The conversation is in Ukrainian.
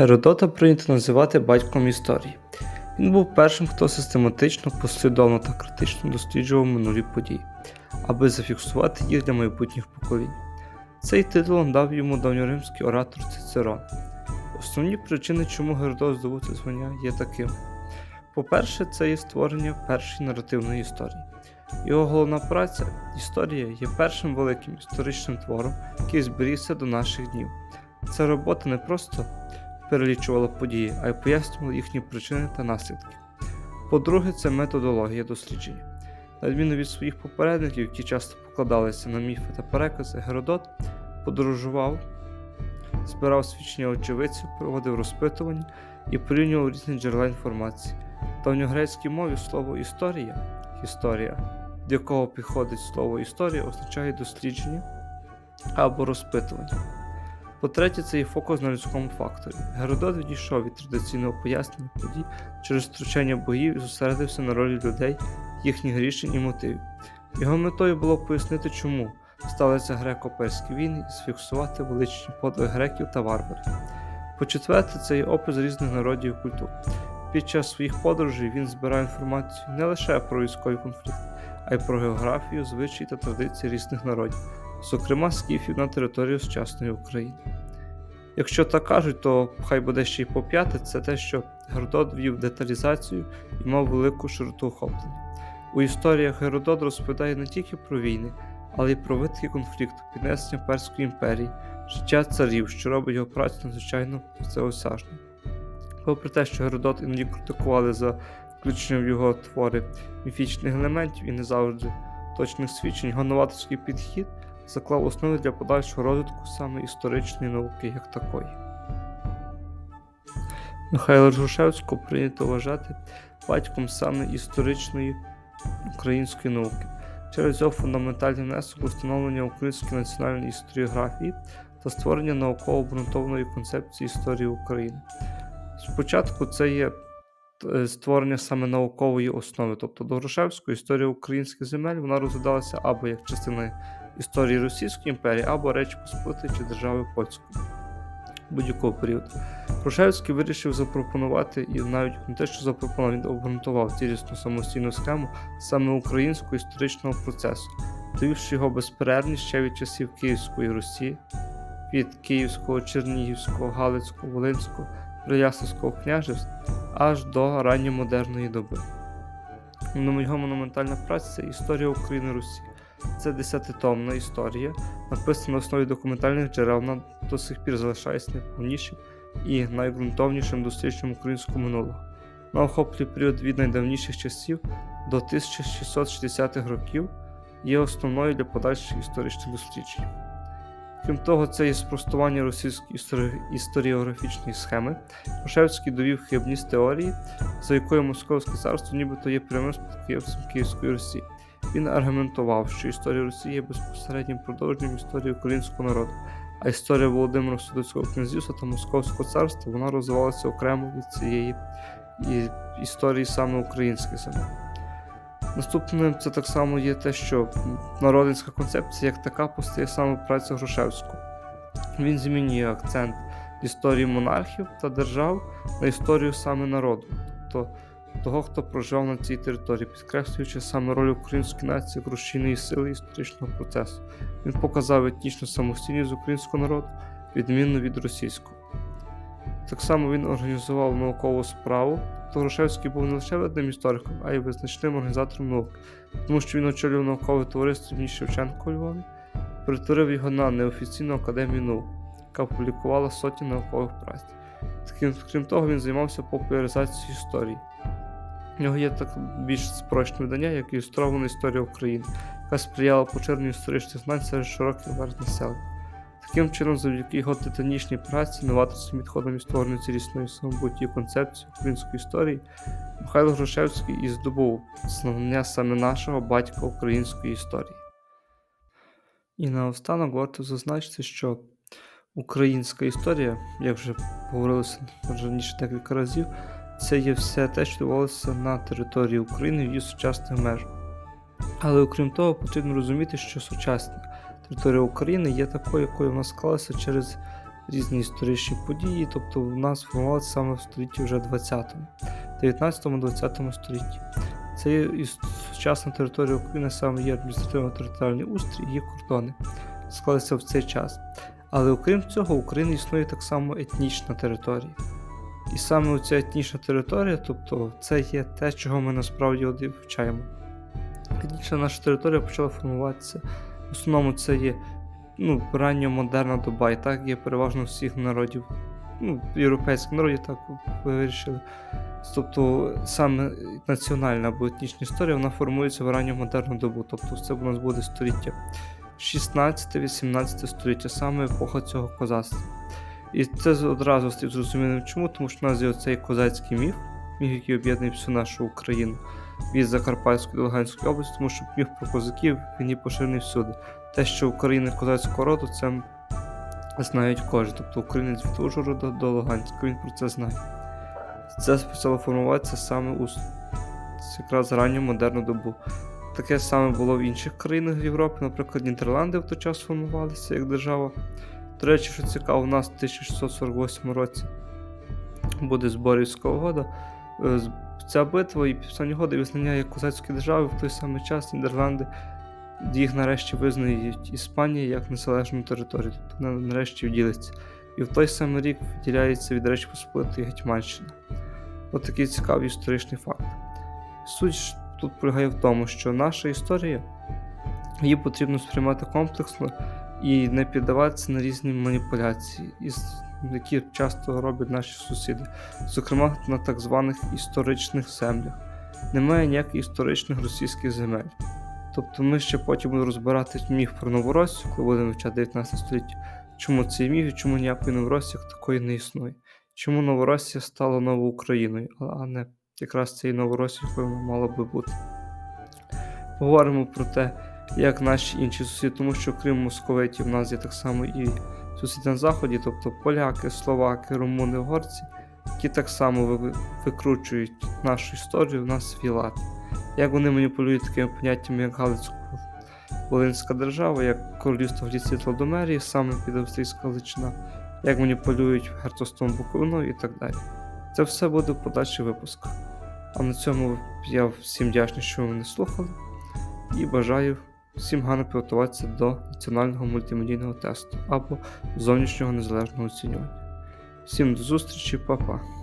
Геродота прийнято називати батьком історії. Він був першим, хто систематично, послідовно та критично досліджував минулі події, аби зафіксувати їх для майбутніх поколінь. Цей титул дав йому давньоримський оратор Цицерон. Основні причини, чому Геродот здобув це звання, є такими. По-перше, це є створення першої наративної історії. Його головна праця історія є першим великим історичним твором, який зберігся до наших днів. Ця робота не просто перелічувала події, а й пояснювала їхні причини та наслідки. По-друге, це методологія дослідження. На відміну від своїх попередників, які часто покладалися на міфи та перекази, Геродот подорожував, збирав свідчення очевидців, проводив розпитування і порівнював різні джерела інформації. Та В давньогрецькій мові слово історія історія, до якого підходить слово історія, означає дослідження або розпитування. По-третє, це і фокус на людському факторі. Геродот відійшов від традиційного пояснення подій через втручання богів і зосередився на ролі людей, їхніх рішень і мотивів. Його метою було пояснити, чому сталися греко-перські війни і сфіксувати величні подвиг греків та варварів. По-четверте, це є опис різних народів і культур. Під час своїх подорожей він збирає інформацію не лише про військові конфлікти, а й про географію, звичаї та традиції різних народів, зокрема скіфів на території сучасної України. Якщо так кажуть, то хай буде ще й по п'яте, це те, що Геродот вів деталізацію і мав велику широту охоплення. У історіях Геродот розповідає не тільки про війни, але й про витки конфлікту, піднесення Перської імперії, життя царів, що робить його працю надзвичайно всеосяжною. Попри те, що Геродот іноді критикували за включення в його твори міфічних елементів і не завжди точних свідчень, його новаторський підхід заклав основи для подальшого розвитку саме історичної науки як такої. Михайла Жушевського прийнято вважати батьком саме історичної української науки через його фундаментальний внесок встановлення української національної історіографії та створення науково обґрунтованої концепції історії України. Спочатку це є е, створення саме наукової основи, тобто до Грушевської історія українських земель вона розглядалася або як частина історії Російської імперії, або Речі Посполитої чи держави Польської будь-якого періоду. Грушевський вирішив запропонувати, і навіть не те, що запропонував, він обґрунтував цілісну самостійну схему саме українського історичного процесу, довівши його безперервність ще від часів Київської Русі, від Київського, Чернігівського, Галицького, Волинського. Прияславського княжеств аж до ранньомодерної доби. Його монументальна праця це історія України Русі. Це десятитомна історія, написана на основі документальних джерел, вона до сих пір залишається найповнішим і найґрунтовнішим дослідженням українського минулого. Вона охоплює період від найдавніших часів до 1660-х років є основною для подальших історичних досліджень. Крім того, це є спростування російської історіографічної схеми. Грушевський довів хибність теорії, за якою Московське царство нібито є прямим спадкоємцем Київської Русі. Він аргументував, що історія Росії є безпосереднім продовженням історії українського народу, а історія Володимира Судоцького князівства та Московського царства вона розвивалася окремо від цієї історії саме українських земель. Наступним це так само є те, що народницька концепція як така постає саме в праці Грушевського. Він змінює акцент історії монархів та держав на історію саме народу, тобто того, хто проживав на цій території, підкреслюючи саме роль української нації як рушійної сили історичного процесу. Він показав етнічну самостійність українського народу, відмінно від російського. Так само він організував наукову справу. То Грушевський був не лише видним істориком, а й визначним організатором науки, тому що він очолював наукове товариство імені Шевченко у Львові, перетворив його на неофіційну академію наук, яка публікувала сотні наукових праць. Крім того, він займався популяризацією історії. У нього є так більш спрощне видання, як ілюстрована історія України, яка сприяла поширенню історичних знань серед широких верст населення. Таким чином, завдяки його титанічній праці, новаторським підходам і створенню цілісної самобутньої концепції української історії, Михайло Грушевський і здобув знання саме нашого батька української історії. І наостанок варто зазначити, що українська історія, як вже говорилося раніше декілька разів, це є все те, що відбувалося на території України в її сучасних межах. Але окрім того, потрібно розуміти, що сучасна територія України є такою, якою вона склалася через різні історичні події, тобто в нас формувалися саме в столітті вже 20-му, 19-20 столітті. Це є і сучасна територія України, саме є адміністративно-територіальний устрій є кордони, склалися в цей час. Але окрім цього, в Україні існує так само етнічна територія. І саме ця етнічна територія, тобто це є те, чого ми насправді от і вивчаємо. Етнічна наша територія почала формуватися. В основному це є ну, ранньомодерна доба, і так є переважно всіх народів, ну, європейських народів, так вирішили. Тобто саме національна або етнічна історія вона формується в ранньомодерну добу. Тобто це у нас буде століття 16-18 століття, саме епоха цього козацтва. І це одразу стає зрозумілим чому, тому що в нас є оцей козацький міф, міф, який об'єднує всю нашу Україну від Закарпатської до Луганської області, тому що міф про козаків він є поширений всюди. Те, що Україна козацького роду, це знають кожен. Тобто українець від Ужгорода до Луганська, він про це знає. Це почало формуватися саме у якраз ранню модерну добу. Таке саме було в інших країнах Європи, наприклад, Нідерланди в той час формувалися як держава. До речі, що цікаво, у нас в 1648 році буде Зборівська угода. Е, Ця битва і підписання угоди визнання як козацької держави в той самий час Нідерланди їх нарешті визнають Іспанія як незалежну територію, тобто вона нарешті вділиться. І в той самий рік виділяється від Речі Посполитої Гетьманщина. От такий цікавий історичний факт. Суть тут полягає в тому, що наша історія її потрібно сприймати комплексно і не піддаватися на різні маніпуляції, які часто роблять наші сусіди, зокрема на так званих історичних землях. Немає ніяких історичних російських земель. Тобто ми ще потім будемо розбирати міф про Новоросію, коли будемо вивчати 19 століття. Чому цей міф і чому ніякої Новоросії такої не існує? Чому Новоросія стала новою Україною, а не якраз цією Новоросією, якою мала би бути? Поговоримо про те, як наші інші сусіди, тому що крім московитів, в нас є так само і сусіди на заході, тобто поляки, словаки, румуни, угорці, які так само викручують нашу історію в нас свій лад. Як вони маніпулюють такими поняттями, як Галицько-Волинська держава, як королівство Галіції та Лодомерії, саме під Австрійська Галичина, як маніпулюють герцогством Буковиною і так далі. Це все буде в подальших випусках. А на цьому я всім вдячний, що ви мене слухали, і бажаю всім гарно підготуватися до національного мультимедійного тесту або зовнішнього незалежного оцінювання. Всім до зустрічі, па-па!